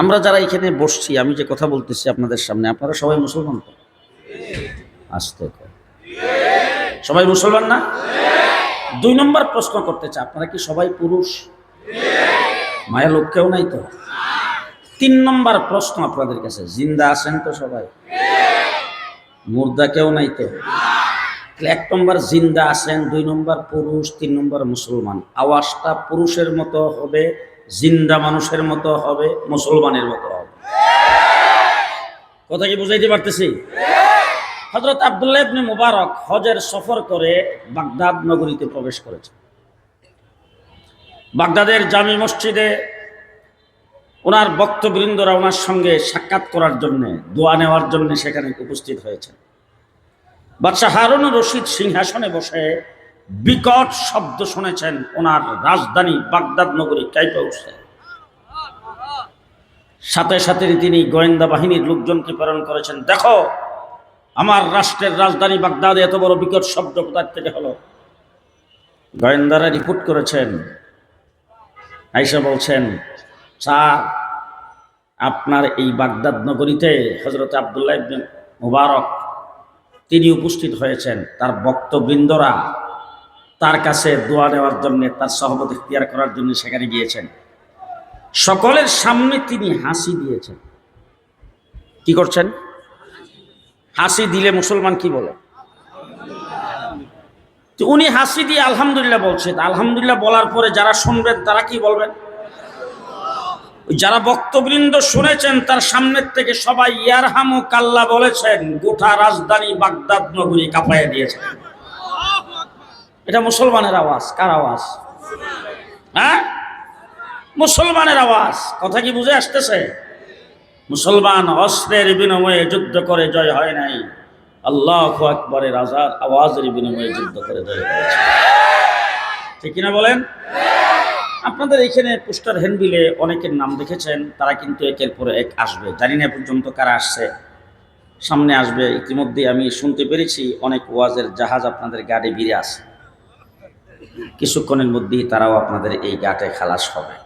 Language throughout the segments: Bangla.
আমরা যারা এখানে বসছি, আমি যে কথা বলতেছি আপনাদের সামনে, আপনারা সবাই মুসলমান তো? আসতে সবাই মুসলমান না? দুই নম্বর প্রশ্ন করতে চাই, আপনারা কি সবাই পুরুষ? মায়া লোক কেউ নাই তো? তিন নম্বর প্রশ্ন আপনাদের কাছে, জিন্দা আছেন তো সবাই? মুর্দা কেউ নাই তো? এক নম্বর জিন্দা আছেন, দুই নম্বর পুরুষ, তিন নম্বর মুসলমান। আওয়াজটা পুরুষের মতো হবে জিন্দা মানুষের মতো হবে, মুসলমানের মতো হবে। কথা কি বুঝাইতে পারতেছি? হজরত আবদুল্লাহ মুবারক হজের সফর করে বাগদাদ নগরীতে প্রবেশ করেছে। বাগদাদের জামি মসজিদে ওনার বক্তবৃন্দরা ওনার সঙ্গে সাক্ষাৎ করার জন্য, দোয়া নেওয়ার জন্য সেখানে উপস্থিত হয়েছে বাদশাহ হারুন রশিদ সিংহাসনে বসে বিকট শব্দ শুনেছেন ওনার রাজধানী বাগদাদ নগরী কাইপে সাথে সাথে তিনি গোয়েন্দা বাহিনীর লোকজনকে প্রেরণ করেছেন। দেখো, আমার রাষ্ট্রের রাজধানী বাগদাদে এত বড় বিকট শব্দ কোথার থেকে হলো? গোয়েন্দারা রিপোর্ট করেছেন। আইসা বলছেন, স্যার, আপনার এই বাগদাদ নগরীতে হজরত আবদুল্লাহ মুবারক তিনি উপস্থিত হয়েছেন। তার বক্তবৃন্দরা তার কাছে দোয়া নেওয়ার জন্য, তার সহমত ইখতিয়ার করার জন্য সেখানে গিয়েছেন। সকলের সামনে তিনি হাসি দিয়েছেন। কি করছেন? হাসি দিলে মুসলমান কি বলে? উনি হাসি দিয়ে আলহামদুলিল্লাহ বলছেন। আলহামদুলিল্লাহ বলার পরে যারা শুনবেন, তারা কি বলবেন? যারা বক্তবৃন্দ শুনেছেন, তার সামনের থেকে সবাই ইয়ারহামু কাল্লা বলেছেন, গোটা রাজধানী বাগদাদ নগরী কাঁপাইয়া দিয়েছেন এটা মুসলমানের আওয়াজ, কার আওয়াজ? হ্যাঁ? মুসলমানের আওয়াজ, কথা কি বুঝে আসতেছে? মুসলমান অস্ত্রের বিনিময়ে যুদ্ধ করে জয় হয় নাই। আল্লাহ আকবরের আজাদ, আওয়াজের বিনিময়ে যুদ্ধ করে জয় হয়েছে ঠিক কিনা বলেন? আপনাদের এখানে পোস্টার হ্যান্ডবিলে অনেকের নাম দেখেছেন, তারা কিন্তু একের পর এক আসবে। জানি না পর্যন্ত কারা আসছে। সামনে আসবে। ইতিমধ্যে আমি শুনতে পেরেছি, অনেক ওয়াজের জাহাজ আপনাদের গাড়ি ভিড়ে আসে কিছুক্ষণের মধ্যেই তারাও আপনাদের এই গাটে খালাস হবে।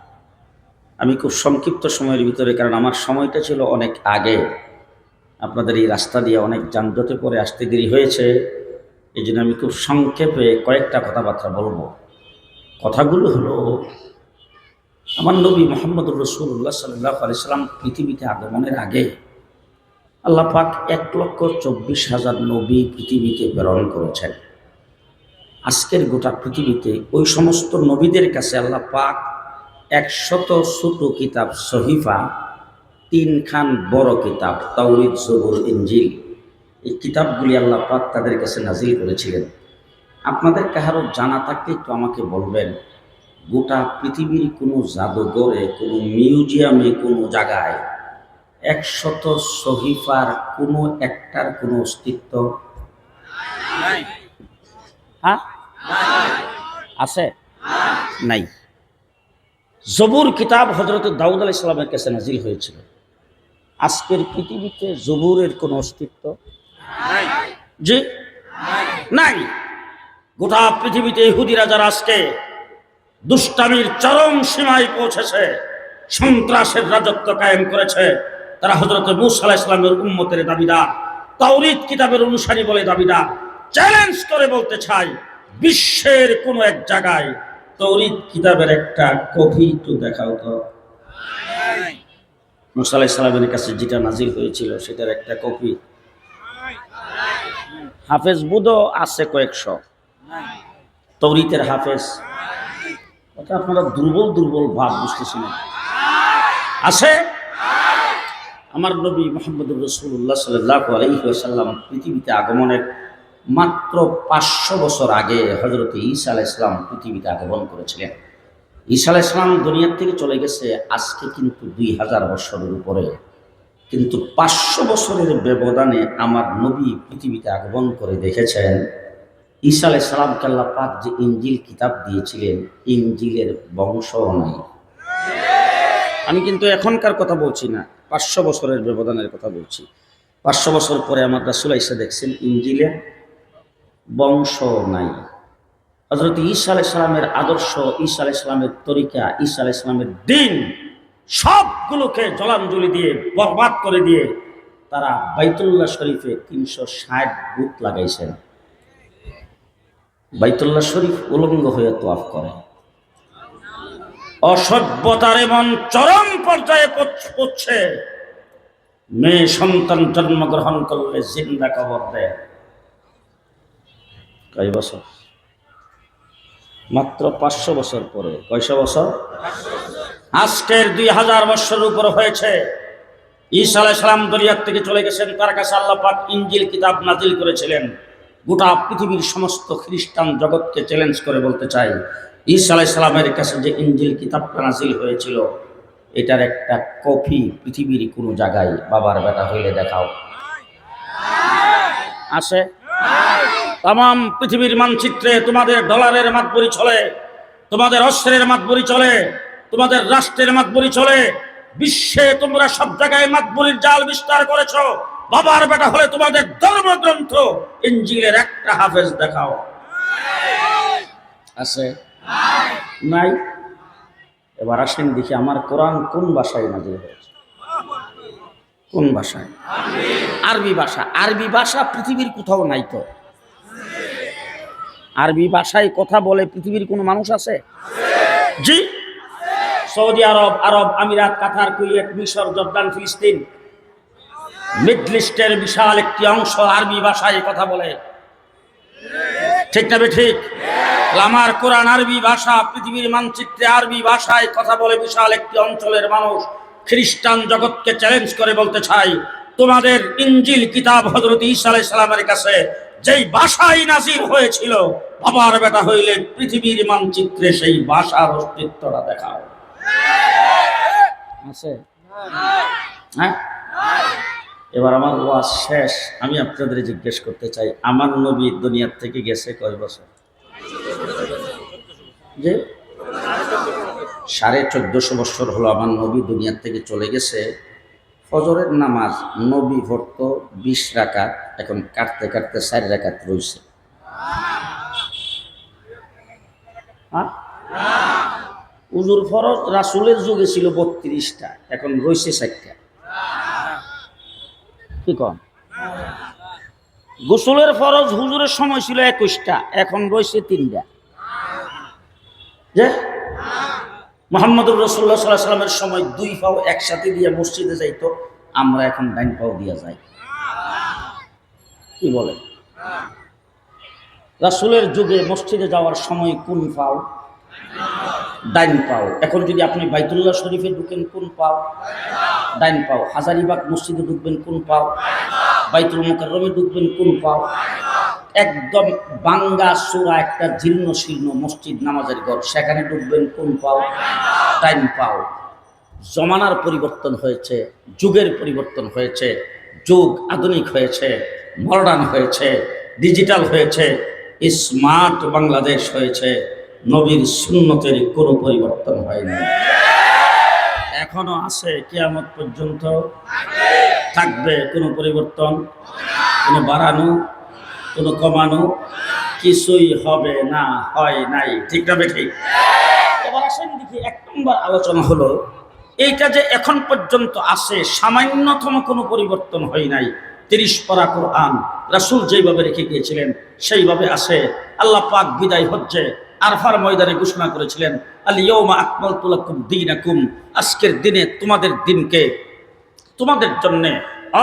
আমি খুব সংক্ষিপ্ত সময়ের ভিতরে, কারণ আমার সময়টা ছিল অনেক আগে। আপনাদের এই রাস্তা দিয়ে অনেক যানজটে পরে আসতে দেরি হয়েছে। এই জন্য আমি খুব সংক্ষেপে কয়েকটা কথাবার্তা বলব। কথাগুলো হলো, আমার নবী মোহাম্মদুর রসুল্লাহ সাল্লাহ আলিয়াল্লাম পৃথিবীতে আগমনের আগে আল্লাহ পাক এক লক্ষ চব্বিশ হাজার নবী পৃথিবীতে প্রেরণ করেছেন। আজকের গোটা পৃথিবীতে ওই সমস্ত নবীদের কাছে আল্লাহ পাক একশত ছোট কিতাব সহিফা, তিনখান বড় কিতাব, তাওরিদ সবুর ইঞ্জিল এই কিতাবগুলি আল্লাহ পাক তাদের কাছে নাজিল করেছিলেন। আপনাদের কাহারও জানা থাকলে একটু আমাকে বলবেন, গোটা পৃথিবীর কোনো জাদুঘরে, কোনো মিউজিয়ামে, কোনো জায়গায় একশত সহিফার কোনো একটার কোনো অস্তিত্ব? হ্যাঁ? আছে? নাই। জবুর কিতাব হজরত দাউদ আলাহ ইসলামের কাছে নাজিল হয়েছিল। আজকের পৃথিবীতে জবুরের কোনো অস্তিত্ব জি? নাই। গোটা পৃথিবীতে ইহুদিরা যারা আজকে দুষ্টামির চরম সীমায় পৌঁছেছে, সন্ত্রাসের রাজত্ব কায়েম করেছে, তারা হজরত মুসা আলাহ ইসলামের উম্মতের দাবিদার। তাওরিদ কিতাবের অনুসারী বলে দাবিদার। চ্যালেঞ্জ করে বলতে চাই, বিশ্বের কোনো এক জায়গায় তৌরিদ কিতাবের একটা কপি একটু দেখাও তো। মুসা আলাহ ইসলামের কাছে যেটা নাজিল হয়েছিল, সেটার একটা কপি। হাফেজ বুধও আছে কয়েকশো। তৌরিতের হাফেজ। এটা আপনারা দুর্বল দুর্বল ভাব বুঝতেছেন। আছে? আমার নবী মোহাম্মদুর রসুল্লাহ সাল্লাহ আলহিহাসাল্লাম পৃথিবীতে আগমনের মাত্র পাঁচশো বছর আগে হজরত ঈসা আলাহ ইসলাম পৃথিবীতে আগমন করেছিলেন। ঈসা আলাহ ইসলাম দুনিয়ার থেকে চলে গেছে আজকে কিন্তু দুই হাজার বছরের উপরে। কিন্তু পাঁচশো বছরের ব্যবধানে আমার নবী পৃথিবীতে আগমন করে দেখেছেন। ঈসা আলাই সালাম কাল্লা পাক যে ইঞ্জিল কিতাব দিয়েছিলেন, ইঞ্জিলের বংশও নাই। আমি কিন্তু এখনকার কথা বলছি না, পাঁচশো বছরের ব্যবধানের কথা বলছি। পাঁচশো বছর পরে আমার রাসুল এসে দেখছেন ইঞ্জিলে বংশ নাই। হজরত ঈসা আলাই সালামের আদর্শ, ঈসা সালামের তরিকা আলাই সালামের দিন সবগুলোকে জলাঞ্জলি দিয়ে, বরবাদ করে দিয়ে তারা বাইতুল্লাহ শরীফে তিনশো ষাট বুথ লাগাইছেন। বাইতুল্লাহ শরীফ উলঙ্গ হয়ে তোয়াফ করে। অসভ্যতার এমন চরম পর্যায়ে পৌঁছছে মেয়ে সন্তান জন্মগ্রহণ করলে জিন্দা কবর দেয়। কয় বছর? মাত্র পাঁচশো বছর পরে। কয়শো বছর? আজকের দুই হাজার বছর উপর হয়েছে। ঈসা আলাহ সালাম দরিয়ার থেকে চলে গেছেন, তার কাছে আল্লাহ ইঞ্জিল কিতাব নাজিল করেছিলেন। গোটা পৃথিবীর সমস্ত খ্রিস্টান জগৎকে চ্যালেঞ্জ করে বলতে চাই, ঈসা আলাহ কাছে যে ইঞ্জিল কিতাবটা নাজিল হয়েছিল, এটার একটা কপি পৃথিবীর কোনো জায়গায় বাবার বেটা হইলে দেখাও। আসে তাম পৃথিবীর মানচিত্রে তোমাদের ডলারের মাতবরি চলে, তোমাদের অস্ত্রের মাতবরি চলে, তোমাদের রাষ্ট্রের মাতবরি চলে। বিশ্বে তোমরা সব জায়গায় মাতবরির জাল বিস্তার করেছ। বাবার বেটা হলে তোমাদের ধর্মগ্রন্থ ইঞ্জিলের একটা হাফেজ দেখাও। আছে? নাই? এবার আসেন দেখি আমার কোরআন কোন ভাষায় নাজিল হয়েছে। কোন ভাষায়? আরবি ভাষা। আরবি ভাষা পৃথিবীর কোথাও নাই তো। আরবি ভাষায় কথা বলে পৃথিবীর কোনো মানুষ আছে? জি। সৌদি আরব আরব আমিরাত কাতার কুয়েত মিশর জর্দান ফিলিস্তিন। মিডল ইস্টের বিশাল একটি অংশ আরবি ভাষায় কথা বলে। ঠিক না ঠিক? আমার কোরআন আরবি ভাষা পৃথিবীর মানচিত্রে আরবি ভাষায় কথা বলে বিশাল একটি অঞ্চলের মানুষ খ্রিস্টান জগৎকে চ্যালেঞ্জ করে বলতে চাই। তোমাদের ইঞ্জিল কিতাব হজরত ঈসা আলাই সালামের কাছে যেই ভাষাই নাজির হয়েছিল, বাবার বেটা হইলে পৃথিবীর মানচিত্রে সেই ভাষার অস্তিত্বটা দেখাও। আছে? হ্যাঁ? এবার আমার ওয়াজ শেষ, আমি আপনাদের জিজ্ঞেস করতে চাই, আমার নবী দুনিয়ার থেকে গেছে কয় বছর? যে সাড়ে চোদ্দশো বছর হলো আমার নবী দুনিয়ার থেকে চলে গেছে। ফজরের নামাজ নবী ভর্ত বিশ রাকাত। এখন কাটতে কাটতে চার রাকাত রয়েছে হ্যাঁ? উজুর ফরজ রাসুলের যুগে ছিল বত্রিশটা, এখন রয়েছে চারটা। কি কম গোসলের ফরজ হুজুরের সময় ছিল একুশটা, এখন রয়েছে তিনটা। যে? মোহাম্মদুর রসুল্লাহ সাল্লাহ সাল্লামের সময় দুই পাও একসাথে দিয়ে মসজিদে যাইতো, আমরা এখন ডাইন পাও দিয়ে যাই। কি বলে? রাসুলের যুগে মসজিদে যাওয়ার সময় কোন পাও? ডাইন পাও। এখন যদি আপনি বাইতুল্লাহ শরীফে ঢুকেন, কোন পাও? ডাইন পাও। হাজারিবাগ মসজিদে ঢুকবেন, কোন পাও? বাইতুল মুকাররমে ঢুকবেন, কোন পাও? একদম বাঙ্গা সুরা একটা জীর্ণ শীর্ণ মসজিদ, নামাজের ঘর। সেখানে ঢুকবেন, কোন পাও? টাইম পাও। জমানার পরিবর্তন হয়েছে, যুগের পরিবর্তন হয়েছে, যুগ আধুনিক হয়েছে। মডার্ন হয়েছে ডিজিটাল হয়েছে স্মার্ট বাংলাদেশ হয়েছে, নবীর সুন্নতের কোনো পরিবর্তন হয়নি। এখনও আছে, কিয়ামত পর্যন্ত থাকবে, কোনো পরিবর্তন, কোনো বাড়ানো, কোনো কমানো, কিছুই হবে না, হয় নাই। ঠিক না ঠিক এবার আসেন দেখি, এক নম্বর আলোচনা হলো, এইটা যে এখন পর্যন্ত আছে, সামান্যতম কোনো পরিবর্তন হয় নাই। তিরিশ পারা কোরআন রাসুল যেইভাবে রেখে গিয়েছিলেন, সেইভাবে আছে। আল্লাহ পাক বিদায় হচ্ছে আরফার ময়দানে ঘোষণা করেছিলেন আলিয়মা আকমাল তুলাকুম দিন আজকের দিনে তোমাদের দিনকে তোমাদের জন্য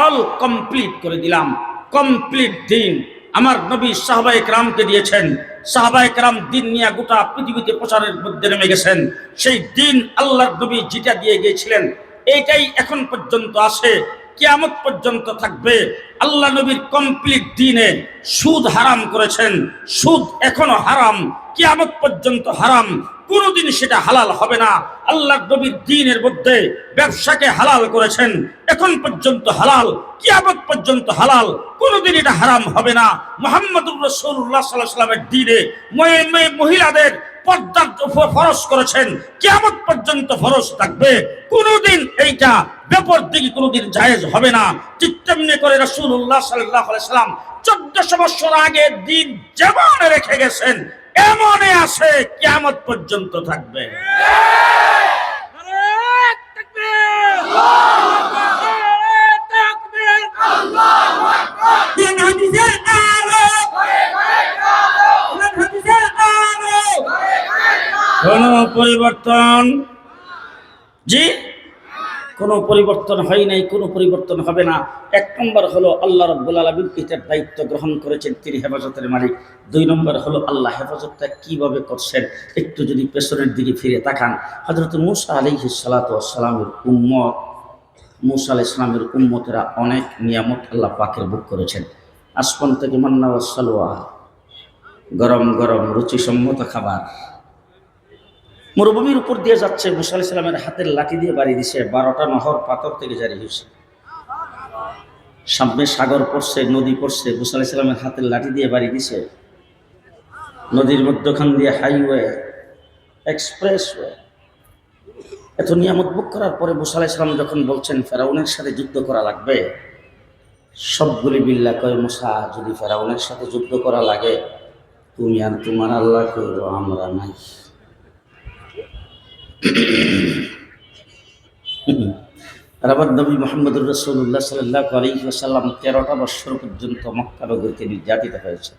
অল কমপ্লিট করে দিলাম। কমপ্লিট দিন আমার নবী সাহবাই রামকে দিয়েছেন। সাহবাই রাম দিন নিয়ে গোটা পৃথিবীতে প্রচারের মধ্যে নেমে গেছেন। সেই দিন আল্লাহর নবী যেটা দিয়ে গিয়েছিলেন। এইটাই এখন পর্যন্ত আসে কিয়ামত পর্যন্ত থাকবে। আল্লাহ নবীর কমপ্লিট দিনে সুদ হারাম করেছেন। সুদ এখনও হারাম, কিয়ামত পর্যন্ত হারাম। কোনোদিন সেটা হালাল হবে না। আল্লাহ নবীর দিনের মধ্যে ব্যবসাকে হালাল করেছেন। এখন পর্যন্ত হালাল, কিয়ামত পর্যন্ত হালাল। কোনোদিন এটা হারাম হবে না। মোহাম্মদুর রসুল্লাহ সাল্লাহ সাল্লামের দিনে মহিলাদের পর্দার উপর করেছেন। কিয়ামত পর্যন্ত ফরজ থাকবে। কোনোদিন এইটা ব্যাপর দিকে কোনোদিন জায়েজ হবে না। ঠিক তেমনি করে রসুল্লাহ সাল্লাহ সাল্লাম চোদ্দশো বছর আগে দিন যেমন রেখে গেছেন এমনে আছে কিয়ামত পর্যন্ত থাকবে। কোরআন হাদিসের আলো। কোন পরিবর্তন? জি? কোনো পরিবর্তন হয় নাই, কোনো পরিবর্তন হবে না। এক নম্বর হলো আল্লাহ রব্বুল আলমিন এটার দায়িত্ব গ্রহণ করেছেন, তিনি হেফাজতের মালিক। দুই নম্বর হলো আল্লাহ হেফাজতটা কীভাবে করছেন, একটু যদি পেছনের দিকে ফিরে তাকান। হজরত মুসা আলী সালাতামের উম্মত, মুসা আলাহ ইসলামের উম্মতেরা অনেক নিয়ামত আল্লাহ পাকের বুক করেছেন। আসমান থেকে মান্না সালোয়া। গরম গরম রুচিসম্মত খাবার। মরুভূমির উপর দিয়ে যাচ্ছে মুসা ইসলামের হাতের লাঠি দিয়ে বাড়ি দিছে বারোটা নহর পাথর থেকে জারি হয়েছে। সামনে সাগর পড়ছে, নদী পড়ছে, মুসা ইসলামের হাতের লাঠি দিয়ে বাড়ি দিছে। নদীর মধ্যখান দিয়ে হাইওয়ে, এক্সপ্রেসওয়ে। এত নিয়ামত বুক করার পরে মুসা ইসলাম যখন বলছেন, ফেরাউনের সাথে যুদ্ধ করা লাগবে? সবগুলি বিল্লা কয়, মুসা, যদি ফেরাউনের সাথে যুদ্ধ করা লাগে তুমি আর তোমার আল্লাহ করো, আমরা নাই। আর আবার নবী মোহাম্মদুর রসুল্লাহ সাল্লাহ আলহিহাসাল্লাম তেরোটা বৎসর পর্যন্ত মক্কা রোগীকে নির্যাতিত হয়েছে।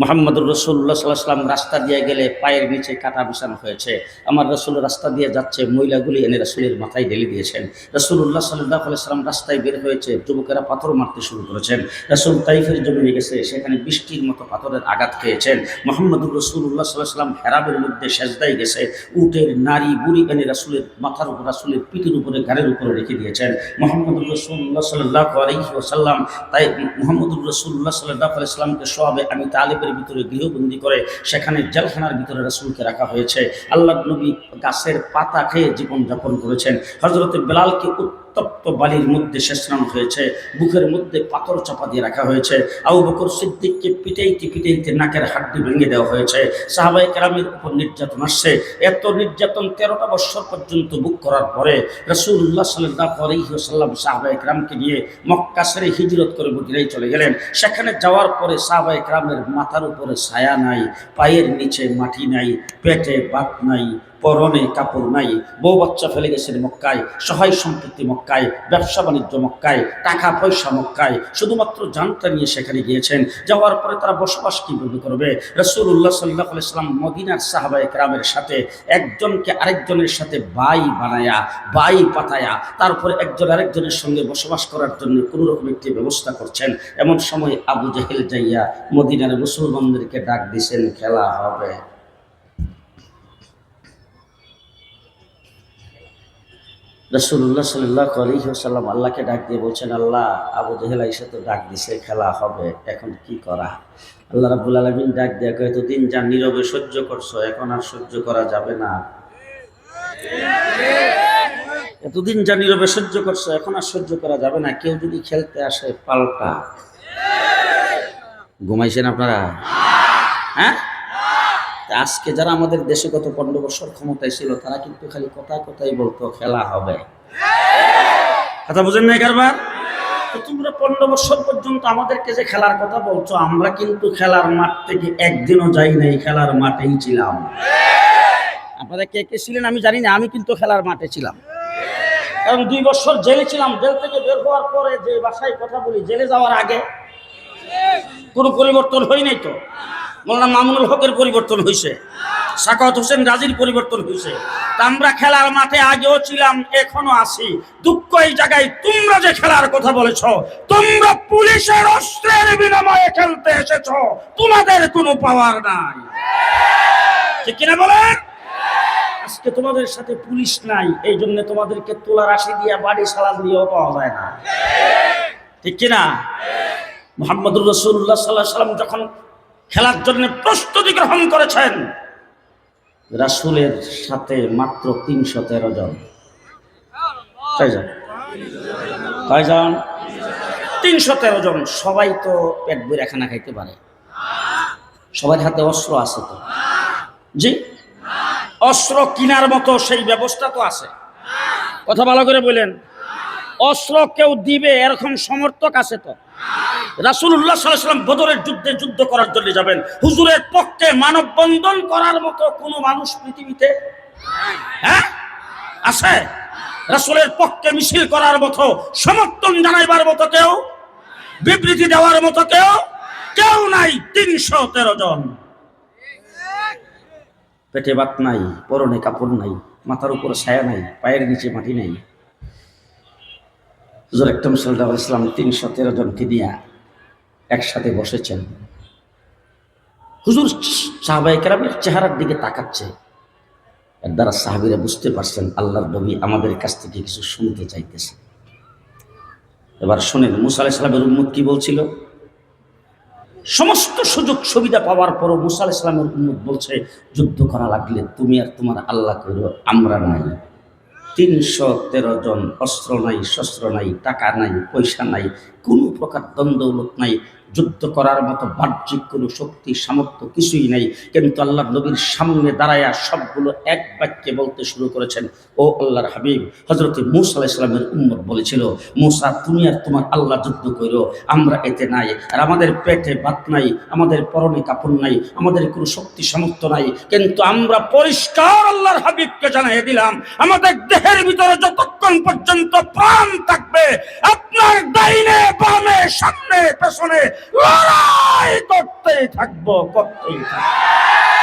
মোহাম্মদুর সাল্লাহ সাল্লাম রাস্তা দিয়ে গেলে পায়ের নিচে কাটা বিছানো হয়েছে। আমার রসুল রাস্তা দিয়ে যাচ্ছে, মহিলাগুলি এনে রসুলের মাথায় ঢেলে দিয়েছেন। রসুল্লাহ সাল্লাহ সাল্লাম রাস্তায় বের হয়েছে, যুবকেরা পাথর মারতে শুরু করেছেন। রসুল তাইফের জমিনে গেছে, সেখানে বৃষ্টির মতো পাথরের আঘাত খেয়েছেন। মোহাম্মদুর রসুল্লাহ সাল্লাহ সাল্লাম হেরাবের মধ্যে সেজদায় গেছে, উটের নারী বুড়ি এনে রাসুলের মাথার উপর, রাসুলের পিঠের উপরে গাড়ির উপরে রেখে দিয়েছেন। মোহাম্মদুর রসুল্লাহ সাল্লাহ আলহি ওসাল্লাম তাই মোহাম্মদুর রসুল্লাহ সাল্লাহ আলাইসলামকে সোয়াবে আমি তালেবের ভিতরে গৃহবন্দি করে, সেখানে জেলখানার ভিতরে রাসুলকে রাখা হয়েছে। আল্লাহ নবী গাছের পাতা খেয়ে জীবনযাপন করেছেন। হজরত বেলালকে উত্তপ্ত বালির মধ্যে শেষরানো হয়েছে, বুকের মধ্যে পাথর চাপা দিয়ে রাখা হয়েছে। আবু বকর সিদ্দিককে পিটাইতে পিটাইতে নাকের হাড্ডি ভেঙে দেওয়া হয়েছে। সাহাবাই কেরামের উপর নির্যাতন আসছে। এত নির্যাতন তেরোটা বৎসর পর্যন্ত বুক করার পরে রসুল্লাহ সাল্লাহ আলহিহাসাল্লাম সাহাবাই কেরামকে নিয়ে মক্কা সেরে হিজরত করে মদিনায় চলে গেলেন। সেখানে যাওয়ার পরে সাহাবাই কেরামের মাথার উপরে ছায়া নাই, পায়ের নিচে মাটি নাই, পেটে বাত নাই পরনে কাপড় নাই। বউ বাচ্চা ফেলে গেছেন মক্কায়, সহায় সম্পত্তি মক্কায়, ব্যবসা বাণিজ্য মক্কায়, টাকা পয়সা মক্কায়, শুধুমাত্র জানটা নিয়ে সেখানে গিয়েছেন। যাওয়ার পরে তারা বসবাস কীভাবে করবে? রসুল্লাহ সাল্লাহ ইসলাম মদিনার সাহাবায় কেরামের সাথে একজনকে আরেকজনের সাথে বাই বানায়া, বাই পাতায়া, তারপরে একজন আরেকজনের সঙ্গে বসবাস করার জন্য কোনো রকম একটি ব্যবস্থা করছেন। এমন সময় আবু জাহেল যাইয়া মদিনার মুসলমানদেরকে ডাক দিছেন, খেলা হবে। রসুল্লাহ সাল্লাহ আলহিহাসাল্লাম আল্লাহকে ডাক দিয়ে বলছেন, আল্লাহ, আবু জহেলা এসে তো ডাক দিছে, খেলা হবে, এখন কি করা? আল্লাহ রাবুল আলমিন ডাক দিয়ে কয়, এতদিন যা নীরবে সহ্য করছ, এখন আর সহ্য করা যাবে না। এতদিন যা নীরবে সহ্য করছ, এখন আর সহ্য করা যাবে না। কেউ যদি খেলতে আসে, পাল্টা। ঘুমাইছেন আপনারা? হ্যাঁ? তা আজকে যারা আমাদের দেশে গত পনেরো বছর ক্ষমতায় ছিল, তারা কিন্তু খালি কথায় কথাই বলতো, খেলা হবে। কথা বুঝেন না তো তোমরা পনেরো বছর পর্যন্ত আমাদেরকে যে খেলার কথা বলছো, আমরা কিন্তু খেলার মাঠ থেকে একদিনও যাই নাই, খেলার মাঠেই ছিলাম। আপনারা কে কে ছিলেন আমি জানি না, আমি কিন্তু খেলার মাঠে ছিলাম। কারণ দুই বছর জেলে ছিলাম, জেল থেকে বের হওয়ার পরে যে বাসায় কথা বলি, জেলে যাওয়ার আগে কোনো পরিবর্তন হয় নাই তো? মৌলানা মামুনুল হকের পরিবর্তন হয়েছে সাকাত হোসেন গাজীর পরিবর্তন হয়েছে তা আমরা খেলার মাঠে আগেও ছিলাম, এখনও আছি। দুঃখ এই জায়গায়, তোমরা যে খেলার কথা বলেছ, তোমরা পুলিশের অস্ত্রের বিনিময়ে খেলতে এসেছ, তোমাদের কোনো পাওয়ার নাই। ঠিক কিনা বলেন? আজকে তোমাদের সাথে পুলিশ নাই, এই জন্য তোমাদেরকে তোলা রাশি দিয়া বাড়ি সালাদ দিয়েও পাওয়া যায় না। ঠিক কিনা? মোহাম্মদুর রসুল্লাহ সাল্লাহ সাল্লাম যখন খেলার জন্য প্রস্তুতি গ্রহণ করেছেন। রাসুলের সাথে মাত্র তিনশো তেরো জন। কয়জন? কয়জন? তিনশো তেরো জন। সবাই তো পেট বইরা খানা খাইতে পারে। সবার হাতে অস্ত্র আছে তো? জি? অস্ত্র কিনার মতো সেই ব্যবস্থা তো আছে। কথা ভালো করে বলেন। অস্ত্র কেউ দিবে, এরকম সমর্থক আছে তো। রাসুল্লাহ সাল্লাম বদরের যুদ্ধে যুদ্ধ করার জন্য যাবেন। হুজুরের পক্ষে মানববন্ধন করার মতো কোনো মানুষ পৃথিবীতে হ্যাঁ? আছে? রাসূলের পক্ষে মিছিল করার মতো, সমর্থন জানাইবার মতো কেউ, বিবৃতি দেওয়ার মতো কেউ কেউ নাই, তিনশো তেরো জন। পেটে ভাত নাই, পরনে কাপড় নাই, মাথার উপর ছায়া নাই, পায়ের নিচে মাটি নাই। হুজুর একদম সাল্লাহ ইসলাম তিনশো তেরো জনকে নিয়ে একসাথে বসেছেন। হুজুর সাহাবাই কেরামের চেহারার দিকে তাকাচ্ছে। এর দ্বারা সাহাবিরা বুঝতে পারছেন, আল্লাহর নবী আমাদের কাছ থেকে কিছু শুনতে চাইতেছে। এবার শোনেন, মুসা আলাহ সালামের উম্মত কি বলছিল? সমস্ত সুযোগ সুবিধা পাওয়ার পরও মুসা আলাহ সালামের উম্মত বলছে, যুদ্ধ করা লাগলে তুমি আর তোমার আল্লাহ করো আমরা নাই। তিনশো তেরো জন অস্ত্র নাই শস্ত্র নাই টাকা নাই পয়সা নাই কোনো প্রকার দ্বন্দ্বলত নাই। যুদ্ধ করার মতো বাহ্যিক কোনো শক্তি, সামর্থ্য কিছুই নাই। কিন্তু আল্লাহ নবীর সামনে দাঁড়ায়া সবগুলো এক বাক্যে বলতে শুরু করেছেন, ও আল্লাহর হাবিব হজরত মুসা ইসলামের উম্মত বলেছিল, মুসা, তুমি আর তোমার আল্লাহ যুদ্ধ করো আমরা এতে নাই। আর আমাদের পেটে ভাত নাই, আমাদের পরনে কাপড় নাই, আমাদের কোনো শক্তি, সামর্থ্য নাই। কিন্তু আমরা পরিষ্কার আল্লাহর হাবিবকে জানিয়ে দিলাম, আমাদের দেহের ভিতরে যতক্ষণ পর্যন্ত প্রাণ থাকবে, আপনার ডাইনে বামে সামনে পেছনে লড়াই করতেই থাকব করতেই থাকব।